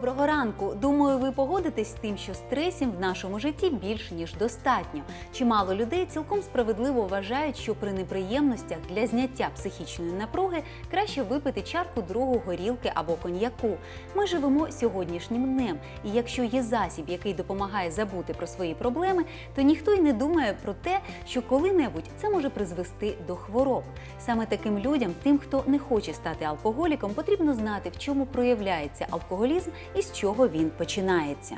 Доброго ранку. Думаю, ви погодитесь з тим, що стресів в нашому житті більш ніж достатньо. Чимало людей цілком справедливо вважають, що при неприємностях для зняття психічної напруги краще випити чарку другу горілки або коньяку. Ми живемо сьогоднішнім днем, і якщо є засіб, який допомагає забути про свої проблеми, то ніхто й не думає про те, що коли-небудь це може призвести до хвороб. Саме таким людям, тим, хто не хоче стати алкоголіком, потрібно знати, в чому проявляється алкоголізм і з чого він починається.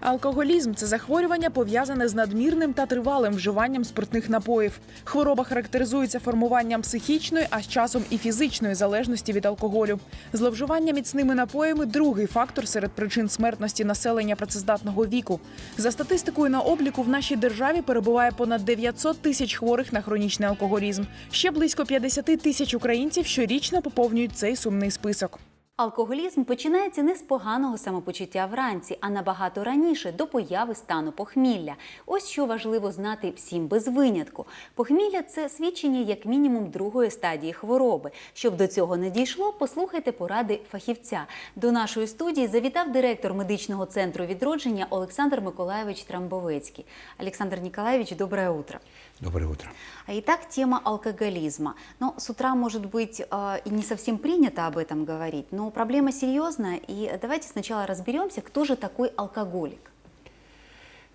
Алкоголізм це захворювання пов'язане з надмірним та тривалим вживанням спиртних напоїв. Хвороба характеризується формуванням психічної, а з часом і фізичної залежності від алкоголю. Зловживання міцними напоями другий фактор серед причин смертності населення працездатного віку. За статистикою на обліку в нашій державі перебуває понад 900 тисяч хворих на хронічний алкоголізм. Ще близько 50 тисяч українців щорічно поповнюють цей сумний список. Алкоголізм починається не з поганого самопочуття вранці, а набагато раніше до появи стану похмілля. Ось що важливо знати всім без винятку. Похмілля це свідчення як мінімум другої стадії хвороби. Щоб до цього не дійшло, послухайте поради фахівця. До нашої студії завітав директор медичного центру відродження Олександр Миколаєвич Трамбовецький. Олександр Николаевич, доброе утро. Доброе утро. А Итак, тема алкоголизма. Но с утра, может быть, э, и не совсем принято об этом говорить, но проблема серьезная. И давайте сначала разберемся, кто же такой алкоголик.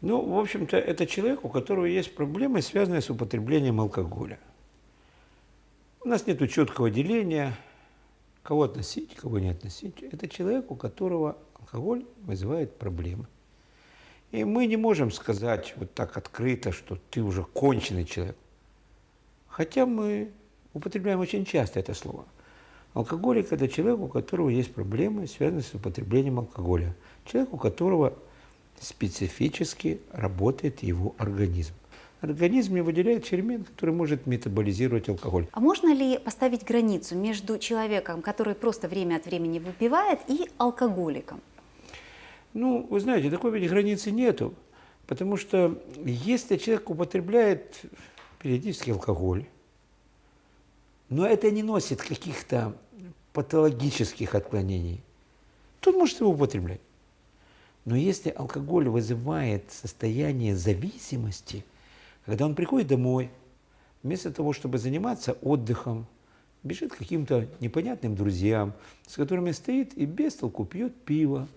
Ну, в общем-то, это человек, у которого есть проблемы, связанные с употреблением алкоголя. У нас нет четкого деления, кого относить, кого не относить. Это человек, у которого алкоголь вызывает проблемы. И мы не можем сказать вот так открыто, что ты уже конченый человек. Хотя мы употребляем очень часто это слово. Алкоголик – это человек, у которого есть проблемы, связанные с употреблением алкоголя. Человек, у которого специфически работает его организм. Организм не выделяет фермент, который может метаболизировать алкоголь. А можно ли поставить границу между человеком, который просто время от времени выпивает, и алкоголиком? Ну, вы знаете, такой ведь границы нету. Потому что если человек употребляет периодически алкоголь, но это не носит каких-то патологических отклонений, то он может его употреблять. Но если алкоголь вызывает состояние зависимости, когда он приходит домой, вместо того, чтобы заниматься отдыхом, бежит к каким-то непонятным друзьям, с которыми стоит и без толку пьет пиво,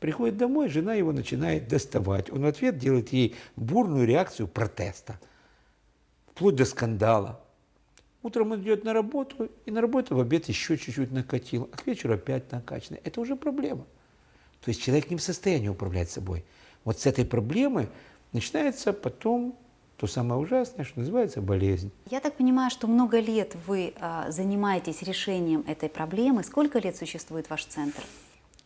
Приходит домой, жена его начинает доставать. Он в ответ делает ей бурную реакцию протеста, вплоть до скандала. Утром он идет на работу, и на работу в обед еще чуть-чуть накатил, а к вечеру опять накачанный. Это уже проблема. То есть человек не в состоянии управлять собой. Вот с этой проблемы начинается потом то самое ужасное, что называется болезнь. Я так понимаю, что много лет вы а, занимаетесь решением этой проблемы. Сколько лет существует ваш центр?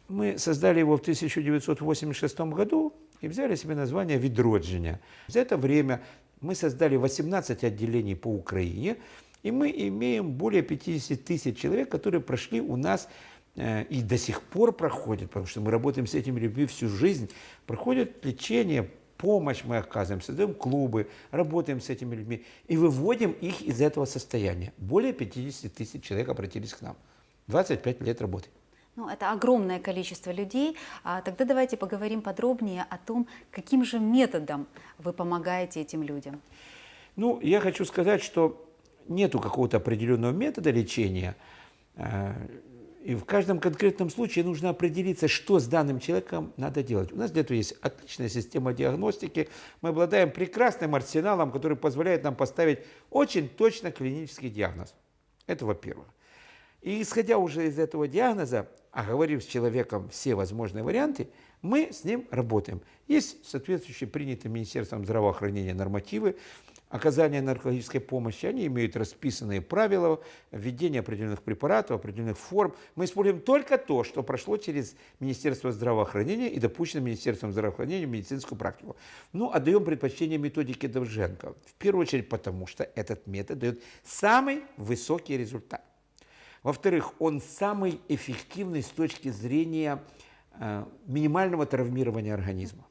Мы создали его в 1986 году и взяли себе название «Відродження». За это время мы создали 18 отделений по Украине, и мы имеем более 50 тысяч человек, которые прошли у нас э, и до сих пор проходят, потому что мы работаем с этими людьми всю жизнь, проходят лечение, помощь мы оказываем, создаем клубы, работаем с этими людьми и выводим их из этого состояния. Более 50 тысяч человек обратились к нам. 25 лет работы. Ну, это огромное количество людей. А тогда давайте поговорим подробнее о том, каким же методом вы помогаете этим людям. Ну, я хочу сказать, что нету какого-то определенного метода лечения. э, И в каждом конкретном случае нужно определиться, что с данным человеком надо делать. У нас для этого есть отличная система диагностики. Мы обладаем прекрасным арсеналом, который позволяет нам поставить очень точно клинический диагноз. Это во-первых. И исходя уже из этого диагноза, оговорив с человеком все возможные варианты, мы с ним работаем. Есть соответствующие принятые Министерством здравоохранения нормативы оказания наркологической помощи. Они имеют расписанные правила введения определенных препаратов, определенных форм. Мы используем только то, что прошло через Министерство здравоохранения и допущено Министерством здравоохранения в медицинскую практику. Ну, отдаем предпочтение методике Довженко. В первую очередь потому, что этот метод дает самый высокий результат. Во-вторых, он самый эффективный с точки зрения э, минимального травмирования организма.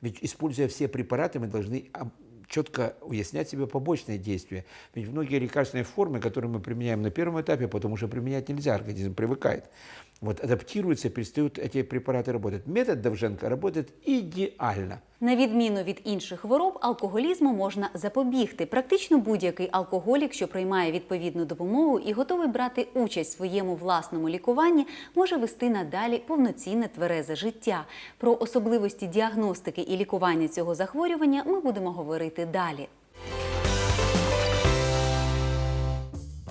Ведь используя все препараты, мы должны четко уяснять себе побочные действия. Ведь многие лекарственные формы, которые мы применяем на первом этапе, потом уже применять нельзя, организм привыкает. Вот адаптируются, перестают эти препараты работать. Метод Довженко работает идеально. На відміну від інших хвороб, алкоголізму можна запобігти. Практично будь-який алкоголік, що приймає відповідну допомогу і готовий брати участь в своєму власному лікуванні, може вести надалі повноцінне тверезе життя. Про особливості діагностики і лікування цього захворювання ми будемо говорити далі.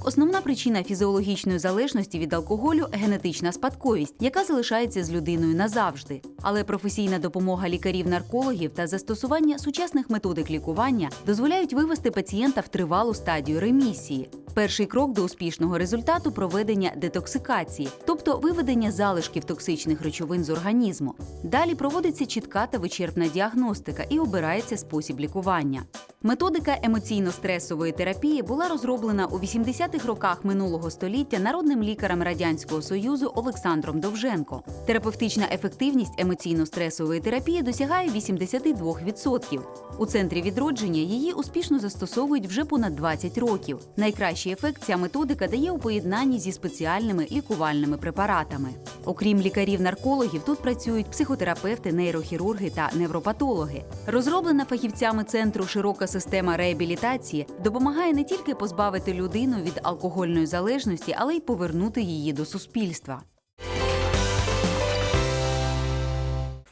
Основна причина фізіологічної залежності від алкоголю генетична спадковість, яка залишається з людиною назавжди. Але професійна допомога лікарів-наркологів та застосування сучасних методик лікування дозволяють вивести пацієнта в тривалу стадію ремісії. Перший крок до успішного результату проведення детоксикації, тобто виведення залишків токсичних речовин з організму. Далі проводиться чітка та вичерпна діагностика і обирається спосіб лікування. Методика емоційно-стресової терапії була розроблена у 80-х роках минулого століття народним лікарем радянського союзу Олександром Довженко. Терапевтична ефективність емоційно-стресової терапії досягає 82%. У центрі відродження її успішно застосовують вже понад 20 років. Найкращий ефект ця методика дає у поєднанні зі спеціальними лікувальними препаратами. Окрім лікарів-наркологів, тут працюють психотерапевти, нейрохірурги та невропатологи. Розроблена фахівцями центру широка система реабілітації допомагає не тільки позбавити людину від алкогольної залежності, але й повернути її до суспільства.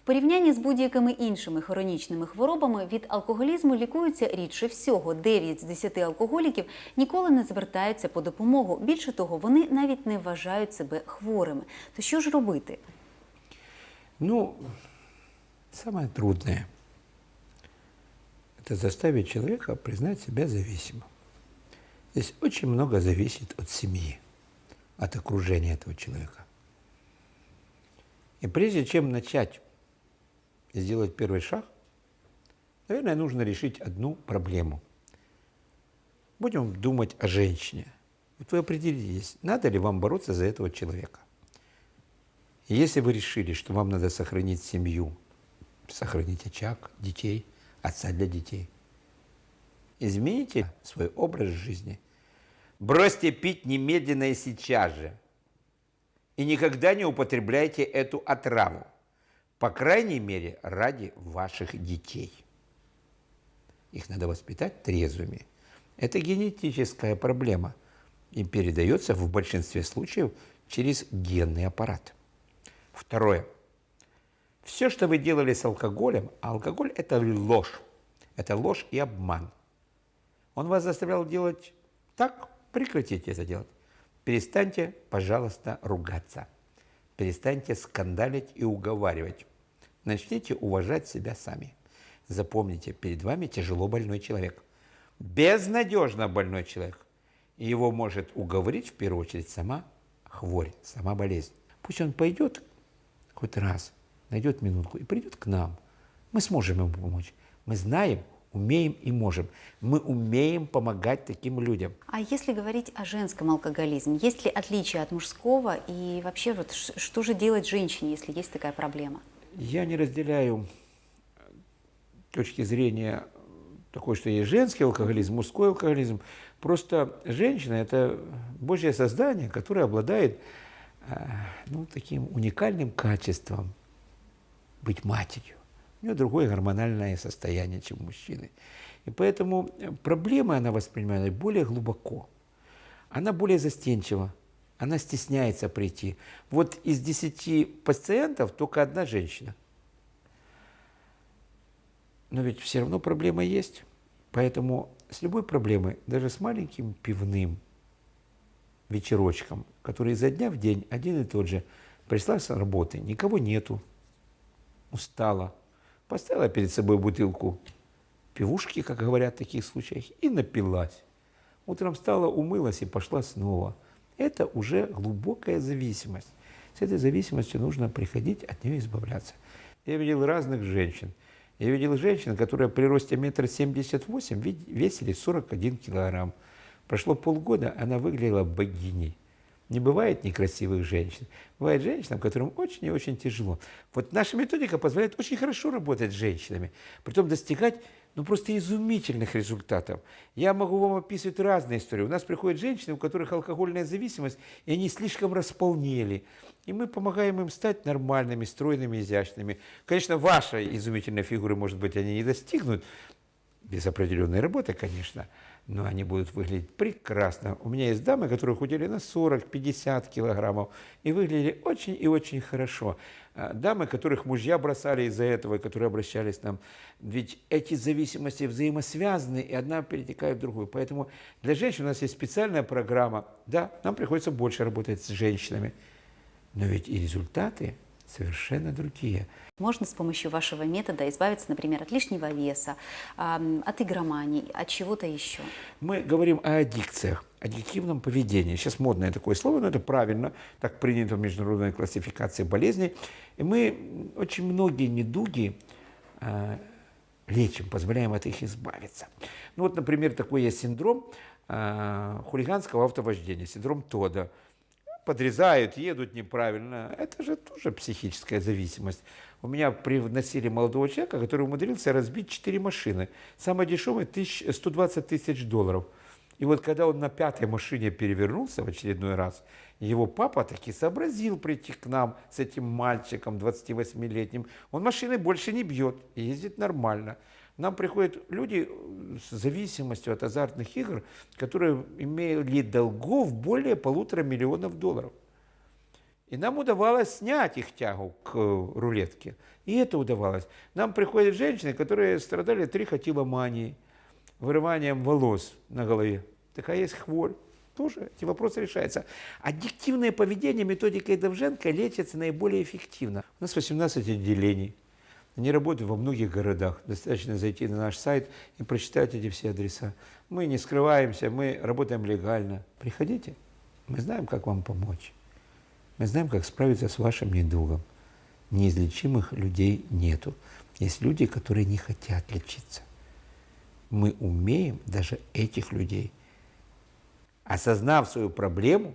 порівнянні з будь-якими іншими хронічними хворобами від алкоголізму лікуються рідше всього. 9 з 10 алкоголіків ніколи не звертаються по допомогу. Більше того, вони навіть не вважають себе хворими. То що ж робити? Ну, самое трудное – это заставить человека признать себя зависимым. Здесь очень много зависит от семьи, от окружения этого человека. И прежде чем начать сделать первый шаг, наверное, нужно решить одну проблему. Будем думать о женщине. Вот вы определитесь, надо ли вам бороться за этого человека. И Если вы решили, что вам надо сохранить семью, сохранить очаг, детей, отца для детей, измените свой образ жизни. Бросьте пить немедленно и сейчас же. И никогда не употребляйте эту отраву. По крайней мере, ради ваших детей. Их надо воспитать трезвыми. Это генетическая проблема и передается в большинстве случаев через генный аппарат. Второе. Все, что вы делали с алкоголем, а алкоголь – это ложь. Это ложь и обман. Он вас заставлял делать так, прекратите это делать. Перестаньте, пожалуйста, ругаться. Перестаньте скандалить и уговаривать. Начните уважать себя сами. Запомните, перед вами тяжело больной человек. Безнадежно больной человек. И его может уговорить в первую очередь сама хворь, сама болезнь. Пусть он пойдет хоть раз, найдет минутку и придет к нам. Мы сможем ему помочь. Мы знаем, умеем и можем. Мы умеем помогать таким людям. А если говорить о женском алкоголизме, есть ли отличие от мужского? И вообще, вот, что же делать женщине, если есть такая проблема? Я не разделяю точки зрения такой, что есть женский алкоголизм, мужской алкоголизм. Просто женщина – это Божье создание, которое обладает э, ну, таким уникальным качеством быть матерью. У нее другое гормональное состояние, чем у мужчины. И поэтому проблемы она воспринимает более глубоко. Она более застенчива, она стесняется прийти. Вот из 10 пациентов только одна женщина. Но ведь все равно проблема есть. Поэтому с любой проблемой, даже с маленьким пивным вечерочком, который изо дня в день один и тот же, пришла с работы, никого нету, устала, поставила перед собой бутылку пивушки, как говорят в таких случаях, и напилась. Утром встала, умылась и пошла снова. Это уже глубокая зависимость. С этой зависимостью нужно приходить, от нее избавляться. Я видел разных женщин. Я видел женщин, которые при росте метр семьдесят восемь ве- весили 41 килограмм. Прошло полгода, она выглядела богиней. Не бывает некрасивых женщин. Бывает женщинам, которым очень и очень тяжело. Вот наша методика позволяет очень хорошо работать с женщинами, притом достигать ну просто изумительных результатов. Я могу вам описывать разные истории. У нас приходят женщины, у которых алкогольная зависимость, и они слишком располнели. И мы помогаем им стать нормальными, стройными, изящными. Конечно, вашей изумительной фигуры, может быть, они не достигнут, без определенной работы, конечно, но они будут выглядеть прекрасно. У меня есть дамы, которые худели на 40-50 килограммов и выглядели очень и очень хорошо. А, Дамы, которых мужья бросали из-за этого, и которые обращались к нам. Ведь эти зависимости взаимосвязаны, и одна перетекает в другую. Поэтому для женщин у нас есть специальная программа. Да, нам приходится больше работать с женщинами, но ведь и результаты совершенно другие. Можно с помощью вашего метода избавиться, например, от лишнего веса, от игромании, от чего-то еще? Мы говорим о аддикциях, аддиктивном поведении. Сейчас модное такое слово, но это правильно, так принято в международной классификации болезней. И мы очень многие недуги э, лечим, позволяем от них избавиться. Ну вот, например, такой есть синдром э, хулиганского автовождения, синдром Тода. Подрезают, едут неправильно. Это же тоже психическая зависимость. У меня привносили молодого человека, который умудрился разбить 4 машины. Самая дешевая тысяч, 120 тысяч долларов. И вот когда он на пятой машине перевернулся в очередной раз, его папа таки сообразил прийти к нам с этим мальчиком 28-летним. Он машины больше не бьет, ездит нормально. Нам приходят люди с зависимостью от азартных игр, которые имели долгов более полутора миллионов долларов. И нам удавалось снять их тягу к э, рулетке. И это удавалось. Нам приходят женщины, которые страдали трихотиломанией, вырыванием волос на голове. Такая есть хворь. Тоже эти вопросы решаются. Аддиктивное поведение методикой Довженко лечится наиболее эффективно. У нас 18 отделений. Они работают во многих городах. Достаточно зайти на наш сайт и прочитать эти все адреса. Мы не скрываемся, мы работаем легально. Приходите, мы знаем, как вам помочь. Мы знаем, как справиться с вашим недугом. Неизлечимых людей нету. Есть люди, которые не хотят лечиться. Мы умеем даже этих людей, осознав свою проблему,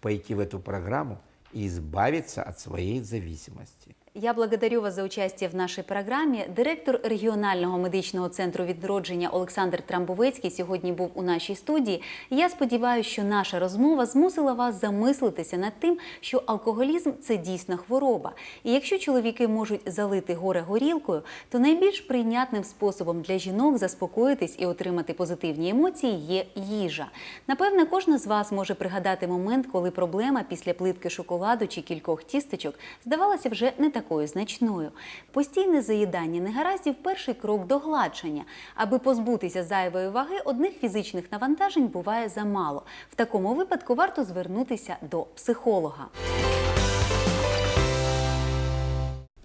пойти в эту программу и избавиться от своей зависимости. Я благодарю вас за участие в нашій програмі. Директор регіонального медичного центру відродження Олександр Трамбовецький сьогодні був у нашій студії. Я сподіваюся, що наша розмова змусила вас замислитися над тим, що алкоголізм це дійсно хвороба. І якщо чоловіки можуть залити горе горілкою, то найбільш прийнятним способом для жінок заспокоїтись і отримати позитивні емоції є їжа. Напевне, кожна з вас може пригадати момент, коли проблема після плитки шоколаду чи кількох тістечок здавалася вже не такою значною. Постійне заїдання негараздів перший крок до гладшання. Аби позбутися зайвої ваги, одних фізичних навантажень буває замало. В такому випадку варто звернутися до психолога.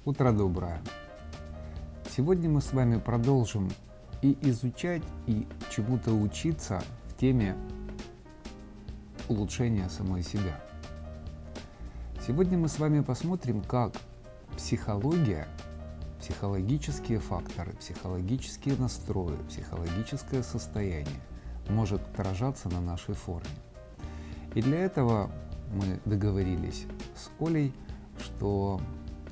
Утро доброе. Сегодня мы с вами продолжим и изучать, и чему-то учиться в теме улучшения самой себя. Сегодня мы с вами посмотрим, как психология, психологические факторы, психологические настрои, психологическое состояние может отражаться на нашей форме. И для этого мы договорились с Олей, что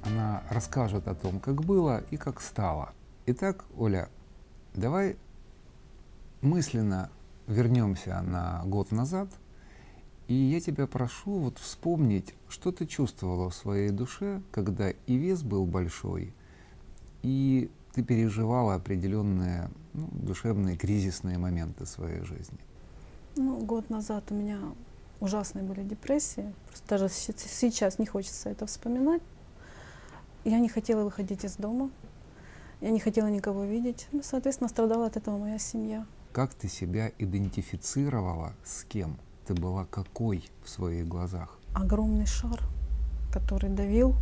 она расскажет о том, как было и как стало. Итак, Оля, давай мысленно вернемся на год назад, и я тебя прошу вот вспомнить, что ты чувствовала в своей душе, когда и вес был большой, и ты переживала определенные ну, душевные кризисные моменты своей жизни. Ну, год назад у меня ужасные были депрессии. Просто даже сейчас не хочется это вспоминать. Я не хотела выходить из дома. Я не хотела никого видеть. Ну, соответственно, страдала от этого моя семья. Как ты себя идентифицировала с кем? Ты была какой в своих глазах? Огромный шар, который давил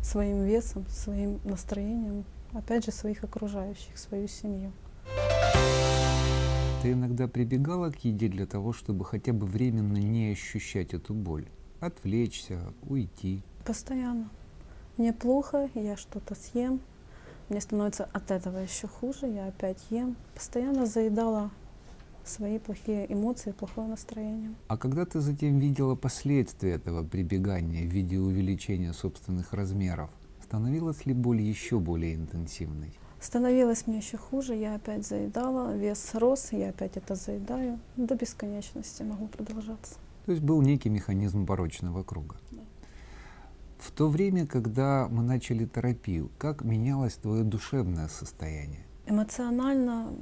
своим весом, своим настроением, опять же, своих окружающих, свою семью. Ты иногда прибегала к еде для того, чтобы хотя бы временно не ощущать эту боль? Отвлечься, уйти. Постоянно. Мне плохо, я что-то съем. Мне становится от этого еще хуже, я опять ем. Постоянно заедала свои плохие эмоции, плохое настроение. А когда ты затем видела последствия этого прибегания в виде увеличения собственных размеров, становилась ли боль еще более интенсивной? Становилось мне еще хуже, я опять заедала, вес рос, я опять это заедаю. До бесконечности могу продолжаться. То есть был некий механизм порочного круга. В то время, когда мы начали терапию, как менялось твое душевное состояние? Эмоционально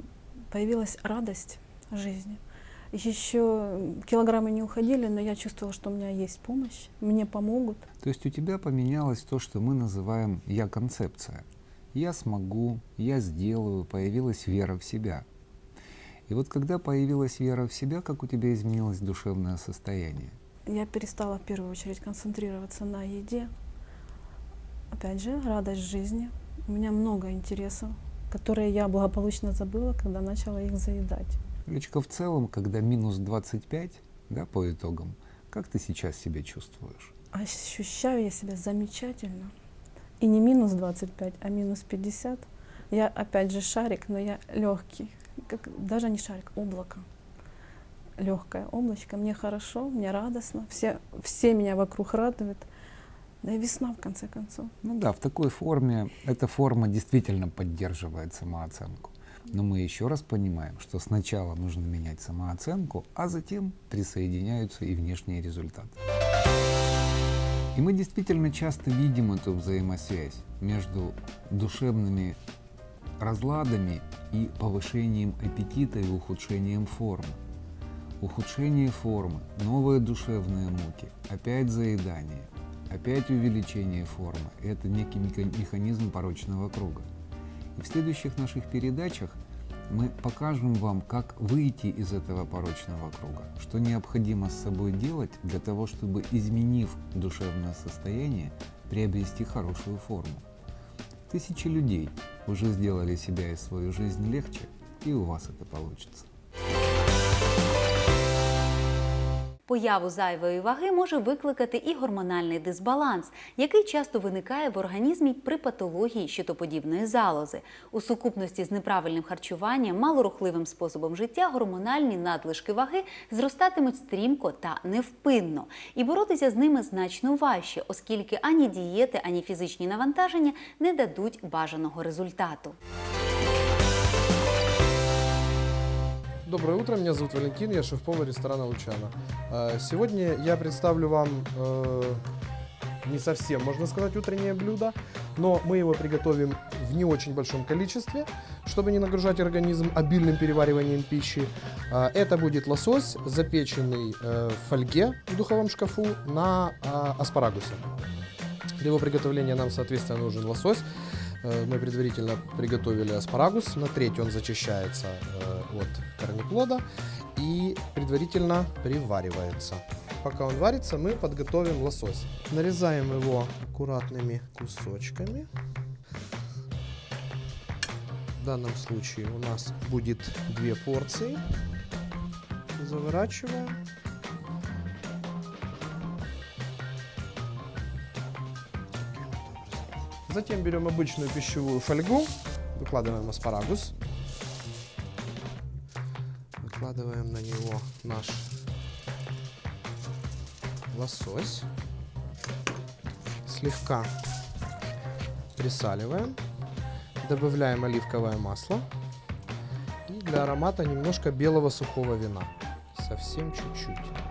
появилась радость жизни. Еще килограммы не уходили, но я чувствовала, что у меня есть помощь, мне помогут. То есть у тебя поменялось то, что мы называем «я-концепция». Я смогу, я сделаю, появилась вера в себя. И вот когда появилась вера в себя, как у тебя изменилось душевное состояние? Я перестала в первую очередь концентрироваться на еде. Опять же, радость жизни. У меня много интересов, которые я благополучно забыла, когда начала их заедать. Лечка, в целом, когда минус 25, да, по итогам, как ты сейчас себя чувствуешь? Ощущаю я себя замечательно. И не минус 25, а минус 50. Я опять же шарик, но я легкий. Как, даже не шарик, облако. Легкое облачко. Мне хорошо, мне радостно. Все, все меня вокруг радуют. Да и весна, в конце концов. Ну да, в такой форме эта форма действительно поддерживает самооценку. Но мы еще раз понимаем, что сначала нужно менять самооценку, а затем присоединяются и внешние результаты. И мы действительно часто видим эту взаимосвязь между душевными разладами и повышением аппетита и ухудшением формы. Ухудшение формы, новые душевные муки, опять заедание, опять увеличение формы. Это некий меха- механизм порочного круга. В следующих наших передачах мы покажем вам, как выйти из этого порочного круга, что необходимо с собой делать для того, чтобы, изменив душевное состояние, приобрести хорошую форму. Тысячи людей уже сделали себя и свою жизнь легче, и у вас это получится. Появу зайвої ваги може викликати і гормональний дисбаланс, який часто виникає в організмі при патології щитоподібної залози. У сукупності з неправильним харчуванням, малорухливим способом життя гормональні надлишки ваги зростатимуть стрімко та невпинно. І боротися з ними значно важче, оскільки ані дієти, ані фізичні навантаження не дадуть бажаного результату. Доброе утро, меня зовут Валентин, я шеф-повар ресторана Лучана. Э, Сегодня я представлю вам э, не совсем, можно сказать, утреннее блюдо, но мы его приготовим в не очень большом количестве, чтобы не нагружать организм обильным перевариванием пищи. Э, Это будет лосось, запеченный э, в фольге в духовом шкафу на аспарагусе. Для его приготовления нам, соответственно, нужен лосось. Э, Мы предварительно приготовили аспарагус. На треть он зачищается э, от корнеплода и предварительно приваривается. Пока он варится, мы подготовим лосось. Нарезаем его аккуратными кусочками. В данном случае у нас будет две порции. Заворачиваем. Затем берем обычную пищевую фольгу, выкладываем аспарагус, выкладываем на него наш лосось, слегка присаливаем, добавляем оливковое масло. И для аромата немножко белого сухого вина, совсем чуть-чуть.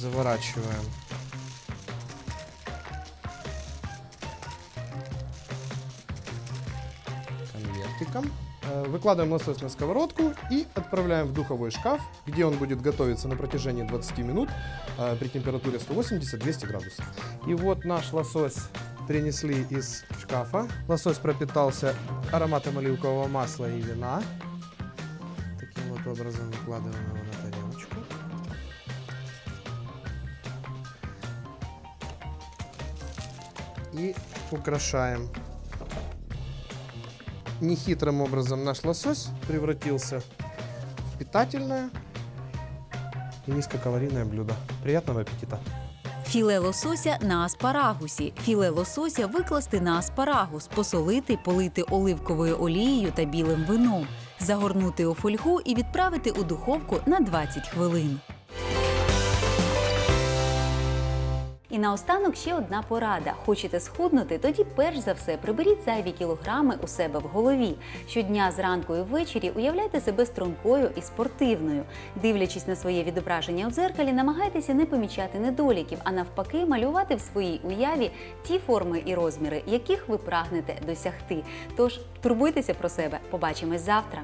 Заворачиваем конвертиком. Э, Выкладываем лосось на сковородку и отправляем в духовой шкаф, где он будет готовиться на протяжении 20 минут э, при температуре 180-200 градусов. И вот наш лосось принесли из шкафа. Лосось пропитался ароматом оливкового масла и вина. Таким вот образом выкладываем его и украшаем. Нехитрым образом наш лосось превратился в питательное и низкокалорийное блюдо. Приятного аппетита! Філе лосося на аспарагусі. Філе лосося викласти на аспарагус, посолити, полити оливковою олією та білим вином, загорнути у фольгу і відправити у духовку на 20 хвилин. І наостанок ще одна порада: хочете схуднути, тоді перш за все приберіть зайві кілограми у себе в голові. Щодня зранку і ввечері уявляйте себе стрункою і спортивною. Дивлячись на своє відображення у дзеркалі, намагайтеся не помічати недоліків, а навпаки, малювати в своїй уяві ті форми і розміри, яких ви прагнете досягти. Тож турбуйтеся про себе. Побачимось завтра.